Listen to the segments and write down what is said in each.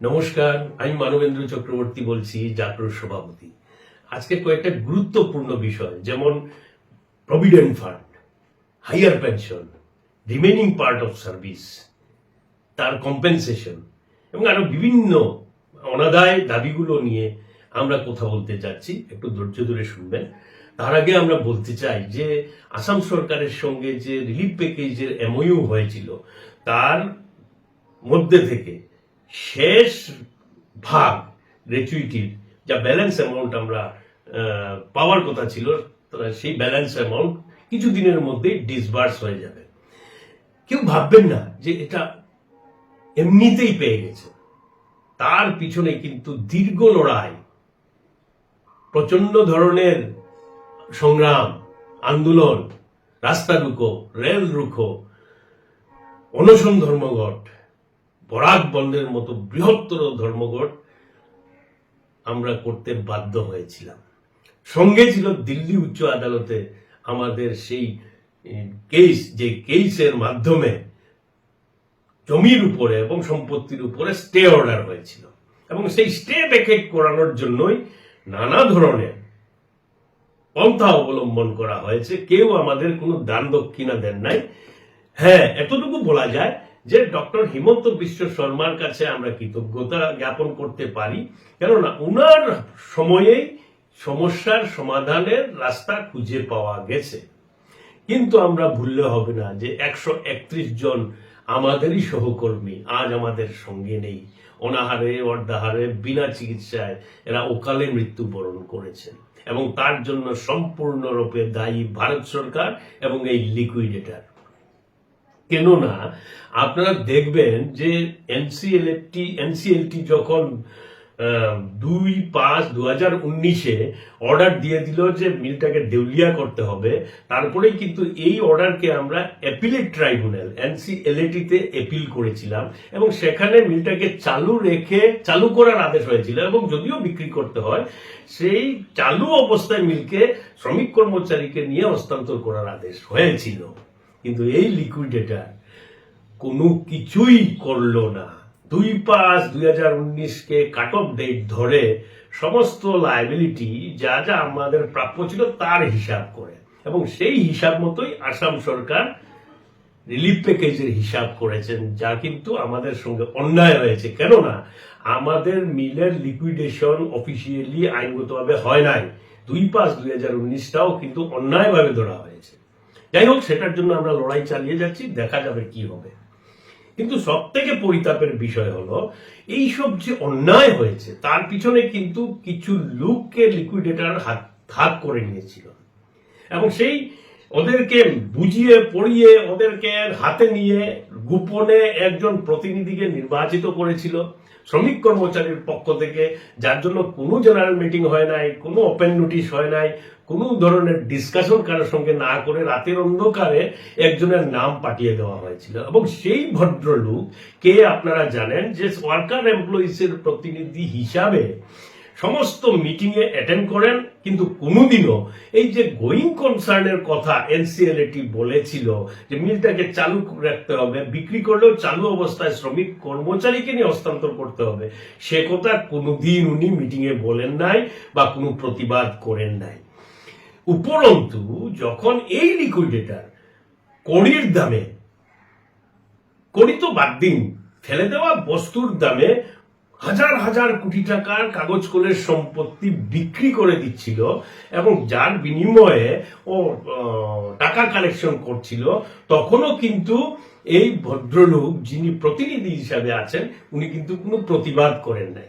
নমস্কার, আমি মানবেন্দ্র চক্রবর্তী বলছি জাগ্রত সভাপতি। আজকে কয়েকটা গুরুত্বপূর্ণ বিষয়, যেমন provident fund higher pension remaining part of service তার কম্পেনসেশন এবং আরও বিভিন্ন অনাদায় দাবিগুলো নিয়ে আমরা কথা বলতে যাচ্ছি। একটু ধৈর্য ধরে শুনবেন। তার আগে আমরা বলতে চাই যে, আসাম সরকারের সঙ্গে যে রিলিফ প্যাকেজের এমওইউ হয়েছিল, তার মধ্যে থেকে শেষ ভাগ গ্র্যাচুইটির যা ব্যালেন্স অ্যামাউন্ট আমরা পাওয়ার কথা ছিল সেই ব্যালেন্স অ্যামাউন্ট কিছু দিনের মধ্যেই ডিসবার্স হয়ে যাবে। কেউ ভাববেন না যে এটা এমনিতেই পেয়ে গেছে। তার পিছনে কিন্তু দীর্ঘ লড়াই প্রচণ্ড ধরনের সংগ্রাম, আন্দোলন, রাস্তা রুখো, রেল রুখো, অনশন ধর্মঘট বরাক বন্ধের মতো বৃহত্তর ধর্মঘট আমরা করতে বাধ্য হয়েছিলাম। সঙ্গে ছিল দিল্লি উচ্চ আদালতে আমাদের সেই কেস যে কেসের মাধ্যমে জমির উপরে এবং সম্পত্তির উপরে স্টে অর্ডার হয়েছিল। এবং সেই স্টে ভ্যাকেট করানোর জন্যই নানা ধরনের পন্থা অবলম্বন করা হয়েছে। কেউ আমাদের কোনো দান দক্ষিণা দেন নাই। হ্যাঁ এতটুকু বলা যায় যে ডক্টর হিমন্ত বিশ্ব শর্মার কাছে আমরা কৃতজ্ঞতা জ্ঞাপন করতে পারি। কেননা উনার সময়েই সমস্যার সমাধানের রাস্তা খুঁজে পাওয়া গেছে। কিন্তু আমরা ভুললে হবে না যে একশো একত্রিশ জন আমাদেরই সহকর্মী আজ আমাদের সঙ্গে নেই। অনাহারে, অর্ধাহারে, বিনা চিকিৎসায় এরা অকালে মৃত্যুবরণ করেছেন এবং তার জন্য সম্পূর্ণরূপে দায়ী ভারত সরকার এবং এই লিকুইডেটার। কেননা আপনারা দেখবেন যে এনসিএলটি এনসিএলটি যখন দুই পাঁচ দু হাজার উনিশে অর্ডার দিয়ে দিল যে মিলটাকে দেউলিয়া করতে হবে, তারপরেই কিন্তু এই অর্ডারকে আমরা অ্যাপিলেট ট্রাইব্যুনাল এনসিএলএটিতে অ্যাপিল করেছিলাম এবং সেখানে মিলটাকে চালু রেখে, চালু করার আদেশ হয়েছিল এবং যদিও বিক্রি করতে হয়, সেই চালু অবস্থায় মিলকে শ্রমিক কর্মচারীকে নিয়ে হস্তান্তর করার আদেশ হয়েছিল। কিন্তু এই লিকুইডেটার কোনো কিছুই করল না। দুই পাঁচ দুই হাজার উনিশকে কাট অফ ডেট ধরে সমস্ত লাইবিলিটি যা যা আমাদের প্রাপ্য ছিল তার হিসাব করে। এবং সেই হিসাব মতোই আসাম সরকার রিলিফ প্যাকেজের হিসাব করেছেন, যা কিন্তু আমাদের সঙ্গে অন্যায় হয়েছে। কেননা আমাদের মিলের লিকুইডেশন অফিসিয়ালি আইনগতভাবে হয় নাই। দুই পাঁচ দুই হাজার উনিশটাও কিন্তু অন্যায়ভাবে ধরা হয়েছে। যাই হোক, সেটার জন্য আমরা লড়াই চালিয়ে যাচ্ছি, দেখা যাবে কি হবে। কিন্তু সব থেকে পরিতাপের বিষয় হলো, এইসব যে অন্যায় হয়েছে, তার পিছনে কিন্তু কিছু লোককে লিকুইডেটার হাত হাত করে নিয়েছিল। এবং সেই ওদেরকে বুঝিয়ে পড়িয়ে, ওদেরকে হাতে নিয়ে গোপনে একজন প্রতিনিধিকে নির্বাচিত করেছিল। শ্রমিক কর্মচারীর পক্ষ থেকে, যার জন্য কোনো জেনারেল মিটিং হয় নাই, কোনো ওপেন নোটিশ হয় নাই, কোনো ধরনের ডিসকাশন কারোর সঙ্গে না করে রাতের অন্ধকারে একজনের নাম পাঠিয়ে দেওয়া হয়েছিল। এবং সেই ভদ্রলোক, কে আপনারা জানেন, যে ওয়ার্কার এমপ্লয়িজের প্রতিনিধি হিসাবে সমস্ত মিটিং এ অ্যাটেন্ড করেন, কিন্তু কোনোদিনও এই যে গোয়িং কনসার্নের কথা এনসিএলএটি বলেছিল যে মিলটাকে চালু রাখতে হবে, বিক্রি করলেও চালু অবস্থায় শ্রমিক কর্মচারীকে নিয়ে হস্তান্তর করতে হবে, সে কথা কোনোদিন উনি মিটিং এ বলেন নাই বা কোনো প্রতিবাদ করেন নাই। উপরন্তু, যখন এই লিকুইডেটার কড়ির দামে, কড়ি তো বাদ দিন, ফেলে দেওয়া বস্তুর দামে হাজার হাজার কোটি টাকার কাগজ কলের সম্পত্তি বিক্রি করে দিচ্ছিল এবং যার বিনিময়ে ও টাকা কালেকশন করছিল, তখনও কিন্তু এই ভদ্রলোক যিনি প্রতিনিধি হিসাবে আছেন, উনি কিন্তু কোনো প্রতিবাদ করেন নাই।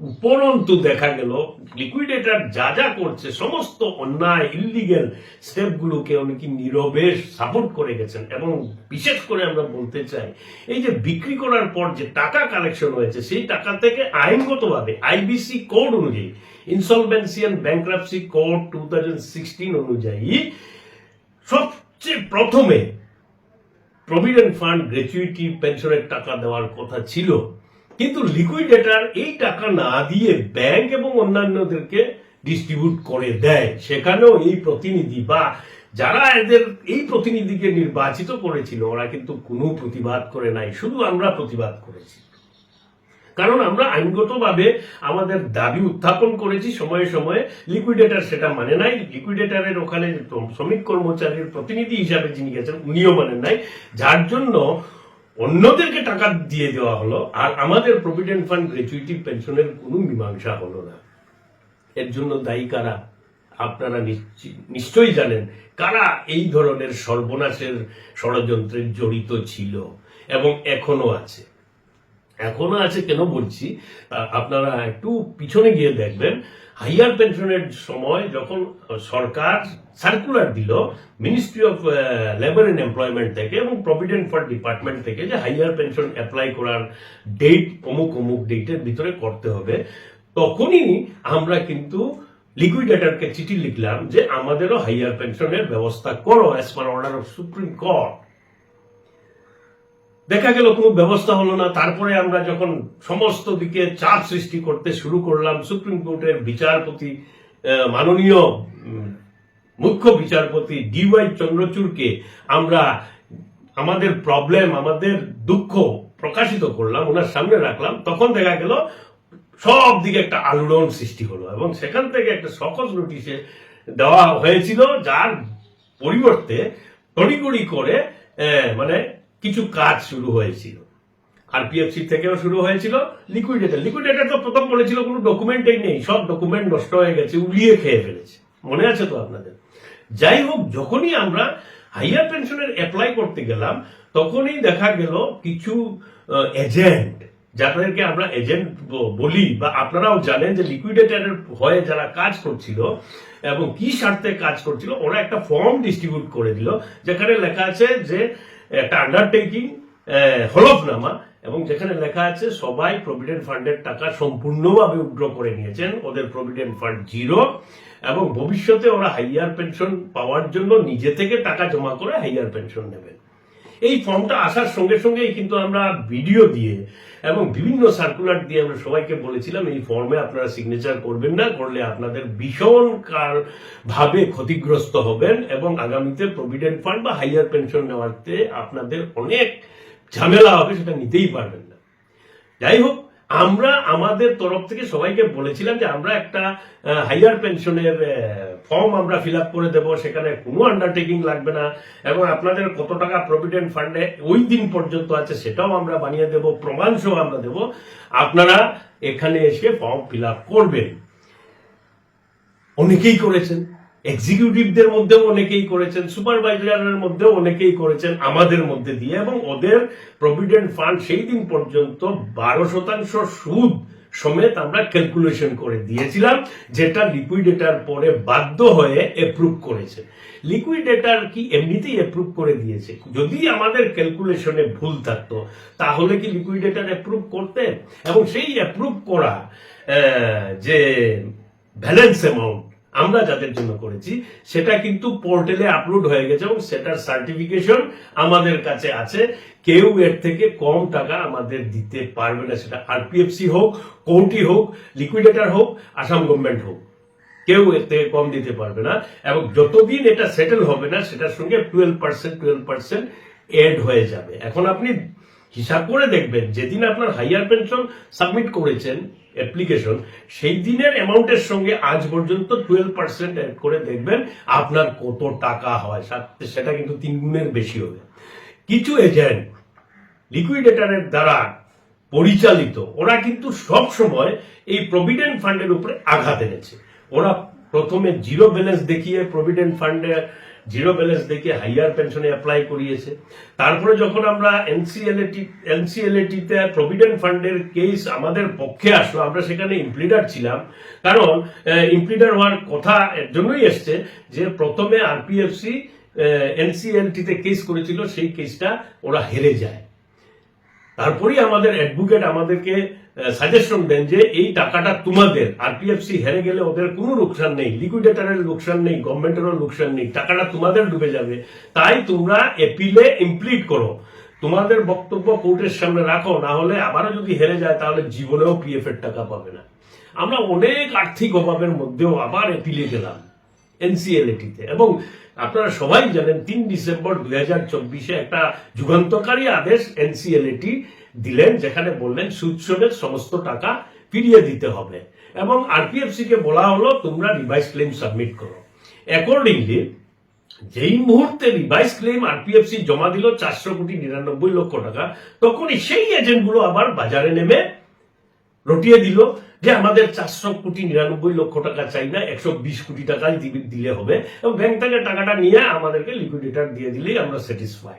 উপরন্তু দেখা গেল লিকুইডেটার যা যা করছে, সমস্ত অন্যায় ইলিগেল স্টেপগুলোকে অনেকে নীরবে সাপোর্ট করে গেছেন। এবং বিশেষ করে আমরা বলতে চাই, এই যে বিক্রি করার পর যে টাকা কালেকশন হয়েছে, সেই টাকা থেকে আইনগতভাবে আইবিসি কোড অনুযায়ী insolvency and bankruptcy code two thousand sixteen অনুযায়ী, সবচেয়ে প্রথমে প্রভিডেন্ট ফান্ড গ্র্যাচুইটি পেনশনের টাকা দেওয়ার কথা ছিল। কিন্তু লিকুইডেটার এই টাকা না দিয়ে ব্যাংক এবং অন্যান্যদেরকে ডিস্ট্রিবিউট করে দেয়। সেখানেও এই প্রতিনিধি বা যারা এদের এই প্রতিনিধিকে নির্বাচিত করেছিল, ওরা কিন্তু কোনো প্রতিবাদ করে নাই। শুধু আমরা প্রতিবাদ করেছি। কারণ আমরা আইনগতভাবে আমাদের দাবি উত্থাপন করেছি, সময়ে সময়ে লিকুইডেটার সেটা মানে নাই। লিকুইডেটরের ওখানে শ্রমিক কর্মচারীর প্রতিনিধি হিসাবে যিনি গেছেন, উনিও মানে নাই। যার জন্য অন্যদেরকে টাকা দিয়ে দেওয়া হলো, আর আমাদের প্রভিডেন্ট ফান্ড গ্র্যাচুইটি পেনশনের কোনো মীমাংসা হলো না। এর জন্য দায়ী কারা? আপনারা নিশ্চি- নিশ্চয়ই জানেন কারা এই ধরনের সর্বনাশের ষড়যন্ত্রে জড়িত ছিল এবং এখনও আছে। এখনও আছে কেন বলছি? আপনারা একটু পিছনে গিয়ে দেখবেন হাইয়ার পেনশনের সময় যখন সরকার সার্কুলার দিল ministry of labour and employment থেকে এবং প্রভিডেন্ট ফান্ড ডিপার্টমেন্ট থেকে যে হাইয়ার পেনশন অ্যাপ্লাই করার ডেট অমুক অমুক ডেটের ভিতরে করতে হবে, তখনই আমরা কিন্তু লিকুইডেটরকে চিঠি লিখলাম যে আমাদেরও হাইয়ার পেনশনের ব্যবস্থা করো as per order of supreme court দেখা গেল কোনো ব্যবস্থা হলো না। তারপরে আমরা যখন সমস্ত দিকে চাপ সৃষ্টি করতে শুরু করলাম, সুপ্রিম কোর্টের বিচারপতি মাননীয় মুখ্য বিচারপতি ডিওয়াই চন্দ্রচূড়কে আমরা আমাদের প্রবলেম আমাদের দুঃখ প্রকাশিত করলাম, ওনার সামনে রাখলাম। তখন দেখা গেল সব দিকে একটা আলোড়ন সৃষ্টি হলো এবং সেখান থেকে একটা সকজ নোটিশে দেওয়া হয়েছিল, যার পরিবর্তে তড়িগড়ি করে মানে কিছু কাজ শুরু হয়েছিল। আরপিএফসি থেকেও শুরু হয়েছিল। লিকুইডেটার লিকুইডেটার তো প্রথম বলেছিল, কোনো ডকুমেন্টই নেই, সব ডকুমেন্ট নষ্ট হয়ে গেছে, উড়িয়ে খেয়ে ফেলেছে। মনে আছে তো আপনাদের? যাই হোক, যখনই আমরা হাইয়ার পেনশনের অ্যাপ্লাই করতে গেলাম, তখনই দেখা গেল কিছু এজেন্ট যাদেরকে আমরা এজেন্ট বলি, বা আপনারাও জানেন যে লিকুইডেটারের হয়ে যারা কাজ করছিল, এবং কি স্বার্থে কাজ করছিল, ওরা একটা ফর্ম ডিস্ট্রিবিউট করে দিল, যেখানে লেখা আছে যে একটা আন্ডারটেকিং হলফনামা, এবং যেখানে লেখা আছে, সবাই প্রভিডেন্ট ফান্ডের টাকা সম্পূর্ণভাবে উগ্র করে নিয়েছেন। ওদের প্রভিডেন্ট ফান্ড জিরো এবং ভবিষ্যতে ওরা হাইয়ার পেনশন পাওয়ার জন্য নিজে থেকে টাকা জমা করে হাইয়ার পেনশন নেবেন। এই ফর্মটা আসার সঙ্গে সঙ্গেই কিন্তু আমরা ভিডিও দিয়ে এবং বিভিন্ন সার্কুলার দিয়ে আমরা সবাইকে বলেছিলাম, এই ফর্মে আপনারা সিগনেচার করবেন না, করলে আপনাদের ভীষণ কার ভাবে ক্ষতিগ্রস্ত হবেন এবং আগামীতে প্রভিডেন্ট ফান্ড বা হাইয়ার পেনশন নেওয়াতে আপনাদের অনেক ঝামেলা হবে, সেটা নিতেই পারবেন না। যাই হোক আমরা আমাদের তরফ থেকে সবাইকে বলেছিলাম যে আমরা একটা হাইয়ার পেনশনের ফর্ম আমরা ফিল করে দেব, সেখানে কোনো আন্ডারটেকিং লাগবে না, এবং আপনাদের কত টাকা প্রভিডেন্ট ফান্ডে ওই দিন পর্যন্ত আছে সেটাও আমরা বানিয়ে দেব প্রমাণ সহ আমরা দেব, আপনারা এখানে এসে ফর্ম ফিল করবেন। অনেকেই করেছেন। এক্সিকিউটিভদের মধ্যেও অনেকেই করেছেন সুপারভাইজারের মধ্যেও অনেকেই করেছেন আমাদের মধ্যে দিয়ে, এবং ওদের প্রভিডেন্ট ফান্ড সেই দিন পর্যন্ত বারো শতাংশ সুদ সমেত আমরা ক্যালকুলেশন করে দিয়েছিলাম, যেটা লিকুইডেটার পরে বাধ্য হয়ে এপ্রুভ করেছে। লিকুইডেটার কি এমনিতেই এপ্রুভ করে দিয়েছে। যদি আমাদের ক্যালকুলেশনে ভুল থাকতো, তাহলে কি লিকুইডেটার এপ্রুভ করতেন? এবং সেই অ্যাপ্রুভ করা যে ব্যালেন্স অ্যামাউন্ট আমরা যাদের জন্য করেছি, সেটা কিন্তু পোর্টালে আপলোড হয়ে গেছে এবং সেটার সার্টিফিকেশন আমাদের কাছে আছে। কেউ এর থেকে কম টাকা আমাদের দিতে পারবে না। সেটা আরপিএফসি হোক কোর্টি হোক লিকুইডেটার হোক, আসাম গভর্নমেন্ট হোক, কেউ এর থেকে কম দিতে পারবে না। এবং যতদিন এটা সেটেল হবে না, সেটার সঙ্গে twelve percent twelve percent add হয়ে যাবে। এখন আপনি হিসাব করে দেখবেন, যেদিন আপনার হাইয়ার পেনশন সাবমিট করেছেন অ্যাপ্লিকেশন সেই দিনের অ্যামাউন্টের সঙ্গে আজ পর্যন্ত টুয়েলভ পার্সেন্ট এড করে দেখবেন আপনার কত টাকা হয়। সেটা কিন্তু তিন গুণের বেশি হবে। কিছু এজেন্ট লিকুইডেটারের দ্বারা পরিচালিত, ওরা কিন্তু সব সময় এই প্রভিডেন্ট ফান্ডের উপরে আঘাত এনেছে। ওরা প্রথমে জিরো ব্যালেন্স দেখিয়ে প্রভিডেন্ট ফান্ডে জিরো ব্যালেন্স দেখিয়ে হাইয়ার পেনশনে অ্যাপ্লাই করিয়েছে। তারপরে যখন আমরা এনসিএলএটি এনসিএলএটিতে প্রভিডেন্ট ফান্ডের কেস আমাদের পক্ষে আসলো, আমরা সেখানে ইমপ্লিডার ছিলাম। কারণ ইমপ্লিডার হওয়ার কথা এর জন্যই এসছে যে প্রথমে আরপিএফসি এনসিএলটিতে কেস করেছিল, সেই কেসটা ওরা হেরে যায়। তারপরেই আমাদের অ্যাডভোকেট আমাদেরকে সাজেশন দেন যে এই টাকাটা তোমাদের আরপিএফসি হেরে গেলে ওদের কোনো লোকসান নেই লিকুইডেটারের লোকসান নেই গভর্নমেন্টেরও লোকসান নেই, টাকাটা তোমাদের ডুবে যাবে। তাই তোমরা এপিলে ইমপ্লিট করো। তোমাদের বক্তব্য কোর্টের সামনে রাখো, না হলে আবারও যদি হেরে যায়, তাহলে জীবনেও পিএফ এর টাকা পাবে না। আমরা অনেক আর্থিক অভাবের মধ্যেও আবার এপিলে গেলাম। এনসিএলএটিতে এবং আপনারা সবাই জানেন, তিন ডিসেম্বর দুই হাজার চব্বিশে একটা যুগান্তকারী আদেশ এনসিএলএটি দিলেন, যেখানে বললেন সমেত সমস্ত টাকা ফিরিয়ে দিতে হবে। এবং আরপিএফসি কে বলা হলো, তোমরা রিভাইস ক্লেম সাবমিট করো। অ্যাকর্ডিংলি যেই মুহূর্তে রিভাইস ক্লেম আরপিএফসি জমা দিল চারশো কোটি নিরানব্বই লক্ষ টাকা, তখনই সেই এজেন্টগুলো আবার বাজারে নেমে রটিয়ে দিল। যে আমাদের চারশো কোটি নিরানব্বই লক্ষ টাকা চাই না, একশো বিশ কোটি টাকাই দিলে হবে। এবং ব্যাংক থেকে টাকাটা নিয়ে আমাদেরকে লিকুইডেটার দিয়ে দিলেই আমরা স্যাটিসফাই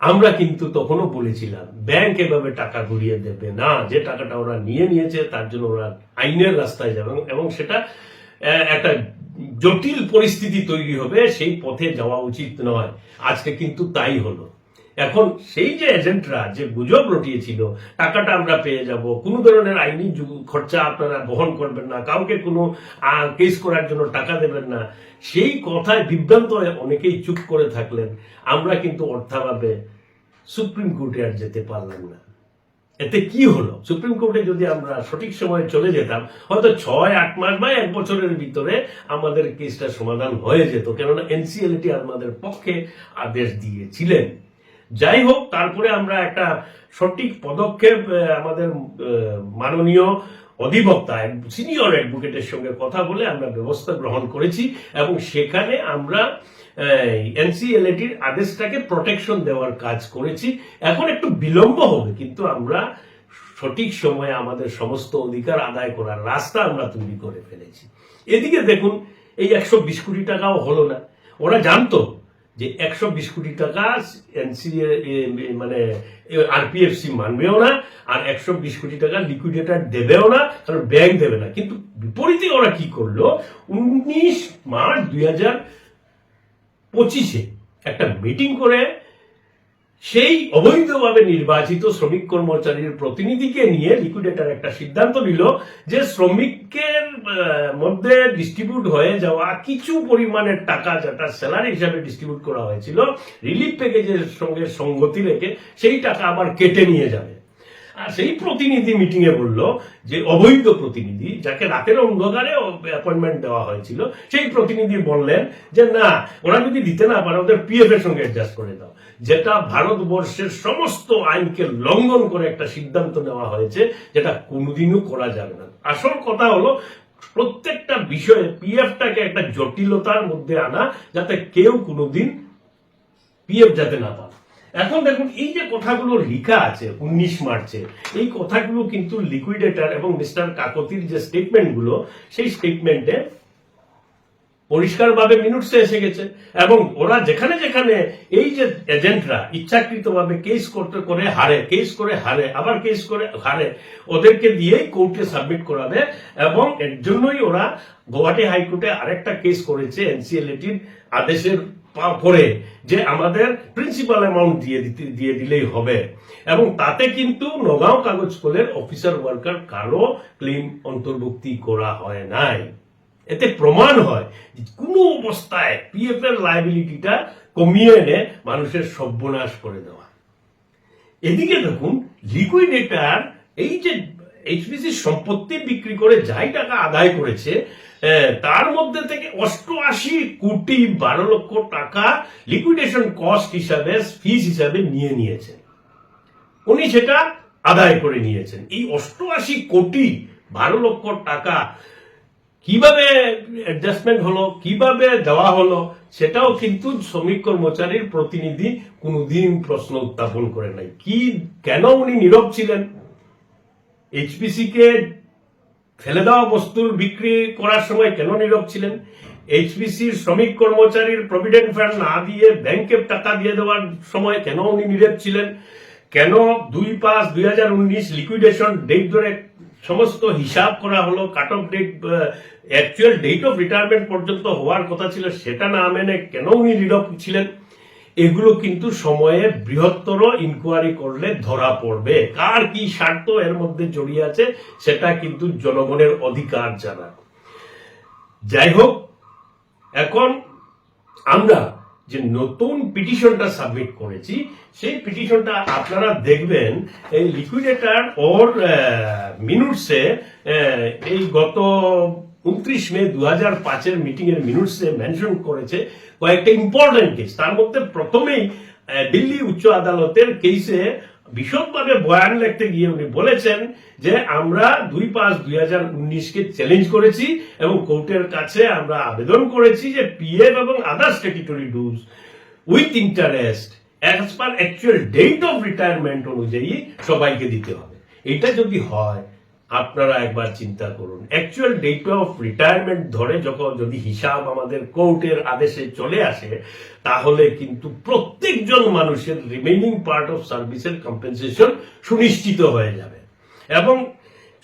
আমরা কিন্তু তখনও বলেছিলাম ব্যাংক এভাবে টাকা ঘুরিয়ে দেবে না। যে টাকাটা ওরা নিয়ে নিয়েছে, তার জন্য ওরা আইনের রাস্তায় যাবে এবং- সেটা একটা জটিল পরিস্থিতি তৈরি হবে, সেই পথে যাওয়া উচিত নয়। আজকে কিন্তু তাই হলো। এখন সেই যে এজেন্টরা যে গুজব রটিয়েছিল, টাকাটা আমরা পেয়ে যাব, কোনো ধরনের আইনি খরচা আপনারা বহন করবেন না, কাউকে কোনো কেস করার জন্য টাকা দেবেন না। সেই কথায় বিভ্রান্ত হয়ে অনেকেই চুপ করে থাকলেন। আমরা কিন্তু অর্থাভাবে সুপ্রিম কোর্টে আর যেতে পারলাম না। এতে কি হলো? সুপ্রিম কোর্টে যদি আমরা সঠিক সময়ে চলে যেতাম, হয়তো ছয়, আট মাস বা এক বছরের ভিতরে আমাদের কেসটা সমাধান হয়ে যেত। কেননা এনসিএলটি আমাদের পক্ষে আদেশ দিয়েছিলেন। যাই হোক তারপরে আমরা একটা সঠিক পদক্ষেপ আমাদের মাননীয় অধিবক্তা, সিনিয়র অ্যাডভোকেটের সঙ্গে কথা বলে আমরা ব্যবস্থা গ্রহণ করেছি এবং সেখানে আমরা এনসিএলএটির আদেশটাকে প্রোটেকশন দেওয়ার কাজ করেছি। এখন একটু বিলম্ব হবে, কিন্তু আমরা সঠিক সময়ে আমাদের সমস্ত অধিকার আদায় করার রাস্তা আমরা তৈরি করে ফেলেছি। এদিকে দেখুন, এই একশো বিশ কোটি টাকাও হলো না। ওরা জানতো যে একশো বিশ কোটি টাকা এনসিএ মানে আরপিএফসি মানবেও না, আর একশো বিশ কোটি টাকা লিকুইডেটার দেবেও না, কারণ ব্যাংক দেবে না। কিন্তু বিপরীতে ওরা কি করল? উনিশ মার্চ দুই হাজার পঁচিশে একটা মিটিং করে সেই অবৈধভাবে নির্বাচিত শ্রমিক কর্মচারীর প্রতিনিধিকে নিয়ে লিকুইডেটার একটা সিদ্ধান্ত নিল যে শ্রমিকের মধ্যে ডিস্ট্রিবিউট হয়ে যাওয়া কিছু পরিমাণের টাকা যেটা স্যালারি হিসাবে ডিস্ট্রিবিউট করা হয়েছিল রিলিফ প্যাকেজের সঙ্গে সঙ্গতি রেখে সেই টাকা আবার কেটে নিয়ে যাবে। আর সেই প্রতিনিধি মিটিং এ বলল যে অবৈধ প্রতিনিধি, যাকে রাতের অন্ধকারে অ্যাপয়েন্টমেন্ট দেওয়া হয়েছিল, সেই প্রতিনিধি বললেন যে না, ওরা যদি দিতে না পারে, ওদের পিএফ এর সঙ্গে অ্যাডজাস্ট করে দাও। যেটা ভারতবর্ষের সমস্ত আইনকে লঙ্ঘন করে একটা সিদ্ধান্ত নেওয়া হয়েছে, যেটা কোনোদিনও করা যাবে না। আসল কথা হলো, প্রত্যেকটা বিষয়ে পিএফটাকে একটা জটিলতার মধ্যে আনা, যাতে কেউ কোনোদিন পিএফ যাতে না পান এখন দেখুন, এই যে কথাগুলো লেখা আছে, উনিশ মার্চে, এই কথাগুলো কিন্তু লিকুইডেটার এবং মিস্টার কাকতির যে স্টেটমেন্টগুলো সেই স্টেটমেন্টে পরিষ্কারভাবে মিনুটসে এসে গেছে। এবং ওরা যেখানে যেখানে এই যে এজেন্টরা ইচ্ছাকৃতভাবে কেস করতে করে হারে কেস করে হারে, আবার কেস করে হারে, ওদেরকে দিয়েই কোর্টে সাবমিট করাবে এবং এর জন্যই ওরা গুয়াহাটি হাইকোর্টে আরেকটা কেস করেছে এনসিএলএটির আদেশের পরে যে আমাদের প্রিন্সিপাল অ্যামাউন্ট দিয়ে দিতে, দিয়ে দিলেই হবে। এবং তাতে কিন্তু নগাঁও কাগজ কলের অফিসার ওয়ার্কার কারও ক্লেম অন্তর্ভুক্তি করা হয় নাই। এতে প্রমাণ হয় কোনো অবস্থায় পিএফ এর লাইবিলিটিটা কমিয়ে এনে মানুষের সর্বনাশ করে দেওয়া। এদিকে দেখুন লিকুইডেটার এই যে এইচপিসি সম্পত্তি বিক্রি করে যাই টাকা আদায় করেছে তার মধ্যে থেকে অষ্টআশি কোটি বারো লক্ষ টাকা লিকুইডেশন কস্ট হিসাবে ফিস হিসাবে নিয়ে নিয়েছেন। উনি সেটা আদায় করে নিয়েছেন। এই অষ্টআশি কোটি বারো লক্ষ টাকা কীভাবে অ্যাডজাস্টমেন্ট হলো, কীভাবে দেওয়া হলো, সেটাও কিন্তু শ্রমিক কর্মচারীর প্রতিনিধি কোনোদিন প্রশ্ন উত্থাপন করে নাই। কি, কেন উনি নীরব ছিলেন? এইচপিসি কে ফেলে দেওয়া বস্তুর বিক্রি করার সময় কেন নীরব ছিলেন? এইচপিসির শ্রমিক কর্মচারীর প্রভিডেন্ট ফান্ড না দিয়ে ব্যাংকে টাকা দিয়ে দেওয়ার সময় কেন উনি নীরব ছিলেন? কেন দুই পাঁচ দুই হাজার উনিশ লিকুইডেশন ডেট ধরে সমস্ত হিসাব করা হলো? Cut off date actual date of retirement পর্যন্ত হওয়ার কথা ছিল, সেটা না মেনে কেন উনি নীরব ছিলেন? এগুলো কিন্তু সময়ে বৃহত্তর ইনকোয়ারি করলে ধরা পড়বে। কার কি স্বার্থ এর মধ্যে জড়িয়ে আছে, সেটা কিন্তু জনগণের অধিকার জানা। যাই হোক, এখন আমরা যে নতুন পিটিশনটা সাবমিট করেছি, সেই পিটিশনটা আপনারা দেখবেন, এই লিকুইডেটার ওর মিনুটসে এই গত উনত্রিশ মে দু হাজার পাঁচের মিটিং এর মিনুটসে মেনশন করেছে কয়েকটা ইম্পর্টেন্ট কেস তার মধ্যে প্রথমেই দিল্লি উচ্চ আদালতের কেসে বিশদভাবে বয়ান লিখতে গিয়ে উনি বলেছেন যে আমরা দুই পাঁচ দুই হাজার উনিশকে চ্যালেঞ্জ করেছি এবং কোর্টের কাছে আমরা আবেদন করেছি যে পিএফ এবং other statutory dues with interest as per actual date of retirement অনুযায়ী সবাইকে দিতে হবে। এটা যদি হয় আপনারা একবার চিন্তা করুন। অ্যাকচুয়াল ডেট অফ রিটায়ারমেন্ট ধরে যখন যদি হিসাব আমাদের কোর্টের আদেশে চলে আসে, তাহলে কিন্তু প্রত্যেকজন মানুষের রিমেনিং পার্ট অফ সার্ভিসের কম্পেনসেশন সুনিশ্চিত হয়ে যাবে। এবং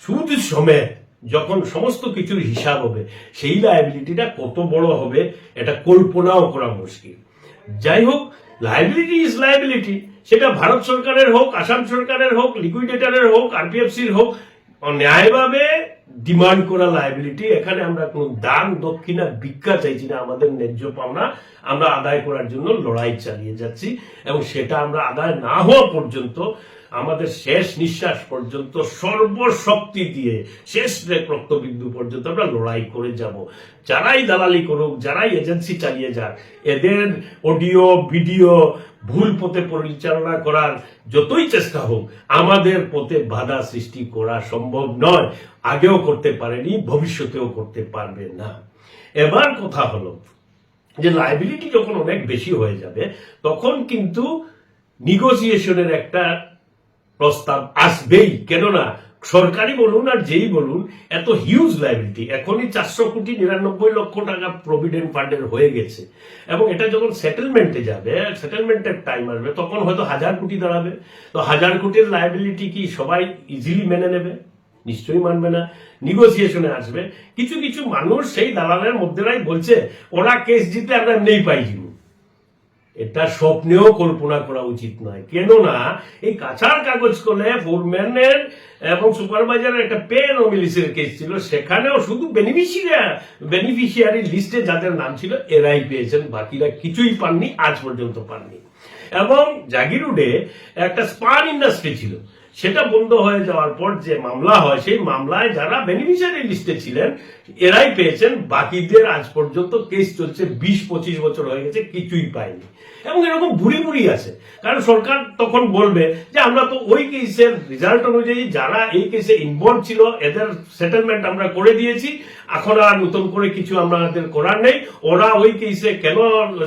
সুদ সমেত যখন সমস্ত কিছুর হিসাব হবে, সেই লায়াবিলিটিটা কত বড় হবে, এটা কল্পনাও করা মুশকিল। যাই হোক লাইবিলিটি ইজ লাইবিলিটি সেটা ভারত সরকারের হোক, আসাম সরকারের হোক লিকুইডেটারের হোক আরপিএফসির হোক ন্যায়ভাবে ডিমান্ড করা লাইবিলিটি এখানে আমরা কোনো দান দক্ষিণা ভিক্ষা চাইছি না আমাদের ন্যায্য পাওনা আমরা আদায় করার জন্য লড়াই চালিয়ে যাচ্ছি এবং সেটা আমরা আদায় না হওয়া পর্যন্ত আমাদের শেষ নিঃশ্বাস পর্যন্ত সর্বশক্তি দিয়ে শেষ রক্তবিন্দু পর্যন্ত আমরা লড়াই করে যাব। যারাই দালালি করুক, যারাই এজেন্সি চালিয়ে যাক, এদের অডিও, ভিডিও, ভুল পথে পরিচালনা করার যতই চেষ্টা হোক, আমাদের পথে বাধা সৃষ্টি করা সম্ভব নয়। আগেও করতে পারেনি, ভবিষ্যতেও করতে পারবে না। এবার কথা হলো যে লাইবিলিটি যখন অনেক বেশি হয়ে যাবে, তখন কিন্তু নিগোসিয়েশনের একটা প্রস্তাব আসবেই। কেননা সরকারি বলুন আর যেই বলুন, এত হিউজ লাইবিলিটি এখনই চারশো কোটি নিরানব্বই লক্ষ টাকা প্রভিডেন্ট ফান্ডের হয়ে গেছে। এবং এটা যখন সেটেলমেন্টে যাবে সেটেলমেন্টের টাইম আসবে, তখন হয়তো হাজার কোটি দাঁড়াবে। তো হাজার কোটির লাইবিলিটি কি সবাই ইজিলি মেনে নেবে? নিশ্চয়ই মানবে না। নিগোসিয়েশনে আসবে। কিছু কিছু মানুষ সেই দালালের মধ্যেরাই বলছে, ওরা কেস জিতে আমরা নেই পাই এটা স্বপ্নেও কল্পনা করা উচিত নয়। কেননা, এই কাঁচার কাগজ করলে ফোরম্যানের এবং সুপারভাইজারের একটা পে নমিলিসের কেস ছিল। সেখানেও শুধু বেনিফিশিয়ারি বেনিফিশিয়ারি লিস্টে যাদের নাম ছিল, এরাই পেয়েছেন। বাকিরা কিছুই পাননি, আজ পর্যন্ত পাননি। এবং জাগিরুডে একটা স্পান ইন্ডাস্ট্রি ছিল। সেটা বন্ধ হয়ে যাওয়ার পর যে মামলা হয়, সেই মামলায় যারা বেনিফিশিয়ারি লিস্টে ছিলেন, এরাই পেয়েছেন। বাকিদের আজ পর্যন্ত কেস চলছে। বিশ পঁচিশ বছর হয়ে গেছে, কিছুই পায়নি। এবং এরকম বুড়ি বুড়ি আছে। কারণ সরকার তখন বলবে যে আমরা তো ওই কেসের রেজাল্ট অনুযায়ী যারা এই কেসে ইনভলভ ছিল, এদের সেটেলমেন্ট আমরা করে দিয়েছি। এখন আর নতুন করে কিছু আমাদের করার নেই। ওরা ওই কেসে কেন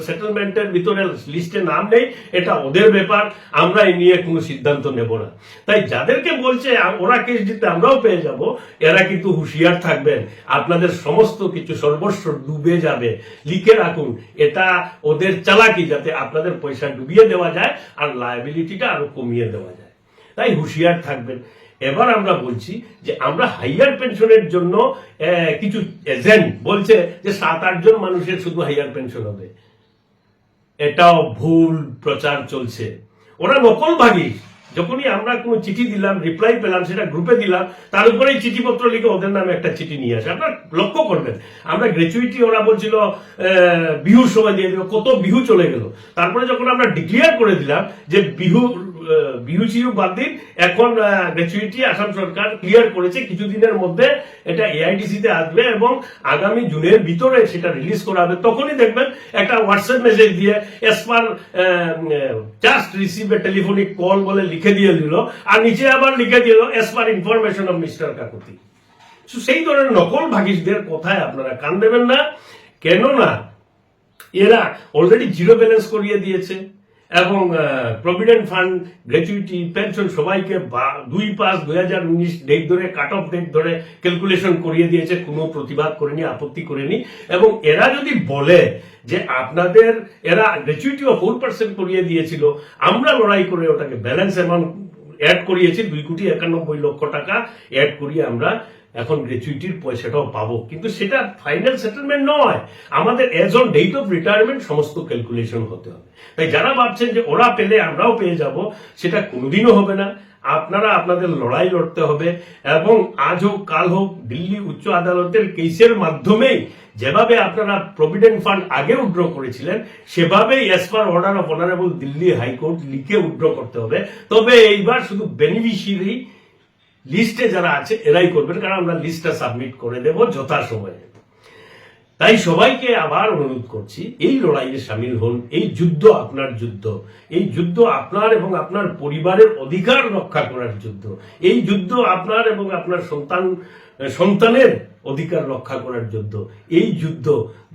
সেটেলমেন্টের ভিতরে লিস্টে নাম নেই, এটা ওদের ব্যাপার। আমরা এই নিয়ে কোনো সিদ্ধান্ত নেব না। তাই যাদেরকে বলছে ওরা কেস দিতে আমরাও পেয়ে যাব, এরা কিন্তু হুঁশিয়ার থাকবেন। আপনাদের সমস্ত কিছু সর্বস্ব ডুবে যাবে। লিখে রাখুন, এটা ওদের চালাকি যাতে আপনাদের পয়সা ডুবিয়ে দেওয়া যায় আর লায়াবিলিটিটা আরও কমিয়ে দেওয়া যায়। তাই হুঁশিয়ার থাকবেন। এবার আমরা বলছি যে আমরা হাইয়ার পেনশনের জন্য কিছু এজেন্ট বলছে যে সাত আটজন মানুষের শুধু হাইয়ার পেনশন হবে। এটাও ভুল প্রচার চলছে। ওরা নকল ভাগি। যখনই আমরা কোনো চিঠি দিলাম রিপ্লাই পেলাম, সেটা গ্রুপে দিলাম, তার উপরেই চিঠিপত্র লিখে ওদের নামে একটা চিঠি নিয়ে আসে। আপনার লক্ষ্য করবেন, আমরা গ্র্যাচুইটি ওরা বলছিল বিহুর সময় দিয়ে দিল, কত বিহু চলে গেল। তারপরে যখন আমরা ডিক্লিয়ার করে দিলাম যে বিহু আহ, বাদ দিন এখন গ্র্যাচুইটি আসাম সরকার ক্লিয়ার করেছে কিছুদিনের মধ্যে এটা এআইডিসি তে আসবে এবং আগামী জুনের ভিতরে সেটা রিলিজ করা হবে। তখনই দেখবেন একটা হোয়াটসঅ্যাপ মেসেজ দিয়ে as per just receive a telephonic call বলে লিখে দিয়ে দিল আর নিচে আবার লিখে দিল as per information of mister Kakuti. সেই ধরনের নকল ভাগিসদের কথায় আপনারা কান দেবেন না। কেননা এরা অলরেডি জিরো ব্যালেন্স করিয়ে দিয়েছে। এবং প্রভিডেন্ট ফান্ড গ্র্যাচুইটি পেনশন সবাইকে দুই পাঁচ দুই হাজার উনিশ ডেট ধরে কাট অফ ডেট ধরে ক্যালকুলেশন করিয়ে দিয়েছে, কোনো প্রতিবাদ করেনি, আপত্তি করেনি। এবং এরা যদি বলে যে আপনাদের, এরা গ্র্যাচুইটিও ফোর পার্সেন্ট করিয়ে দিয়েছিল, আমরা লড়াই করে ওটাকে ব্যালেন্স অ্যামাউন্ট অ্যাড করিয়েছি, দুই কোটি একানব্বই লক্ষ টাকা অ্যাড করিয়ে আমরা এখন গ্র্যাচুইটির পয়সাটাও পাবো। কিন্তু সেটা ফাইনাল সেটেলমেন্ট নয়। আমাদের as on date of retirement সমস্ত ক্যালকুলেশন হতে হবে। তাই যারা ভাবছেন যে ওরা পেলে আমরাও পেয়ে যাব, সেটা কোনোদিনও হবে না। আপনারা আপনাদের লড়াই লড়তে হবে এবং আজ হোক, কাল হোক, দিল্লি উচ্চ আদালতের কেসের মাধ্যমেই যেভাবে আপনারা প্রভিডেন্ট ফান্ড আগে উড্র করেছিলেন, সেভাবেই as per order of honourable Delhi high court লিখে উড্র করতে হবে। তবে এইবার শুধু বেনিফিশিয়ারি লিস্টে যারা আছে, এরাই করবেন, কারণ আমরা লিস্টটা সাবমিট করে দেব যথাসময়ে। তাই সবাইকে আবার অনুরোধ করছি, এই লড়াইয়ে সামিল হন, এই যুদ্ধ আপনার যুদ্ধ, এই যুদ্ধ আপনার এবং আপনার পরিবারের অধিকার রক্ষা করার যুদ্ধ, এই যুদ্ধ আপনার এবং আপনার সন্তান, সন্তানের অধিকার রক্ষা করার যুদ্ধ, এই যুদ্ধ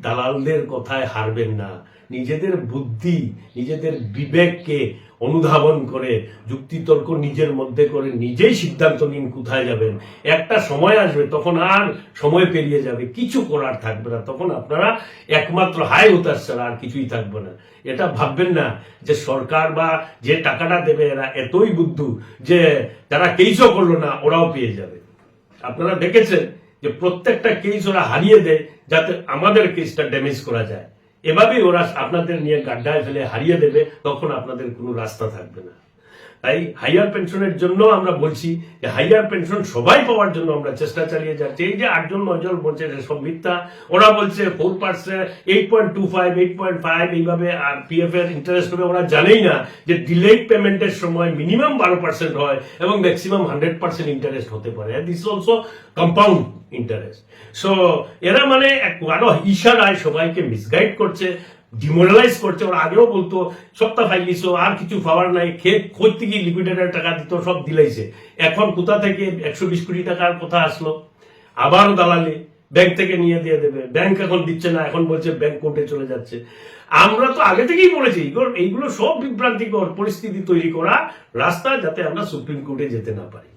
দালালদের কথায় হারবেন না। নিজেদের বুদ্ধি, নিজেদের বিবেককে অনুধাবন করে, যুক্তিতর্ক নিজের মধ্যে করে নিজেই সিদ্ধান্ত নিন কোথায় যাবেন। একটা সময় আসবে, তখন আর সময় পেরিয়ে যাবে, কিছু করার থাকবে না, তখন আপনারা একমাত্র হাই হতাশ ছাড়া আর কিছুই থাকবে না। এটা ভাববেন না যে সরকার বা যে টাকাটা দেবে, এরা এতই বুদ্ধু যে যারা কেইসও করল না, ওরাও পেয়ে যাবে। আপনারা দেখেছেন যে প্রত্যেকটা কেস ওরা হারিয়ে দেয় যাতে আমাদের কেসটা ড্যামেজ করা যায়। এভাবেই ওরা আপনাদের নিয়ে গাড্ডায় ফেলে হারিয়ে দেবে তখন আপনাদের কোনো রাস্তা থাকবে না। তাই হাইয়ার পেনশনের জন্য আমরা বলছি যে হাইয়ার পেনশন সবাই পাওয়ার জন্য আমরা চেষ্টা চালিয়ে যাচ্ছি। এই যে আটজন নজন বলছে যে সব মিথ্যা। ওরা বলছে four percent eight point two five eight point five এইভাবে আর পিএফ এর ইন্টারেস্ট হবে ওরা জানেই না যে ডিলেড পেমেন্টের সময় মিনিমাম বারো পার্সেন্ট হয় এবং ম্যাক্সিমাম হান্ড্রেড পার্সেন্ট ইন্টারেস্ট হতে পারে। This also compound interest so এরা মানে এক আরও ইশারায় সবাইকে মিসগাইড করছে। ডিমোরালাইজ করছে, ওরা আগেও বলতো, সপ্তাহ ফাইলিস আর কিছু পাওয়ার নাই খেত খোঁজ থেকে লিকুইডেটার টাকা দিত, সব দিলাইছে। এখন কোথা থেকে একশো বিশ কোটি টাকার কথা আসলো? আবারও দালালি ব্যাংক থেকে নিয়ে দিয়ে দেবে। ব্যাংক এখন দিচ্ছে না, এখন বলছে ব্যাংক কোর্টে চলে যাচ্ছে। আমরা তো আগে থেকেই বলেছি এইগুলো সব বিভ্রান্তিকর পরিস্থিতি তৈরি করা রাস্তা যাতে আমরা সুপ্রিম কোর্টে যেতে না পারি।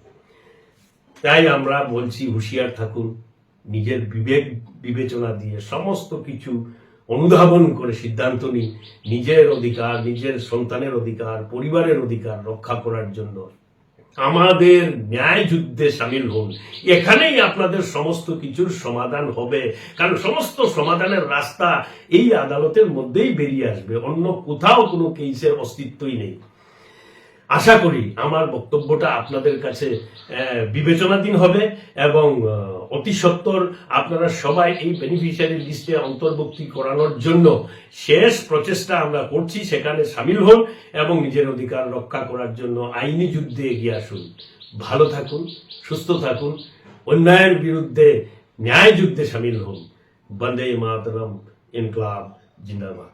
তাই আমরা বলছি, হুঁশিয়ার থাকুন, নিজের বিবেক বিবেচনা দিয়ে সমস্ত কিছু অনুধাবন করে সিদ্ধান্ত নিই, নিজের অধিকার, নিজের সন্তানের অধিকার, পরিবারের অধিকার রক্ষা করার জন্য। আমাদের ন্যায় যুদ্ধে সামিল হন। এখানেই আপনাদের সমস্ত কিছুর সমাধান হবে। কারণ সমস্ত সমাধানের রাস্তা এই আদালতের মধ্যেই বেরিয়ে আসবে। অন্য কোথাও কোনো কেসের অস্তিত্বই নেই। আশা করি আমার বক্তব্যটা আপনাদের কাছে বিবেচনাধীন হবে এবং অতি সত্বর আপনারা সবাই এই বেনিফিশিয়ারি লিস্টে অন্তর্ভুক্তি করানোর জন্য শেষ প্রচেষ্টা আমরা করছি, সেখানে সামিল হন এবং নিজের অধিকার রক্ষা করার জন্য আইনি যুদ্ধে এগিয়ে আসুন। ভালো থাকুন, সুস্থ থাকুন, অন্যায়ের বিরুদ্ধে ন্যায় যুদ্ধে সামিল হন। বন্দে মাতরম, ইনকলাব, জিন্দাবাদ।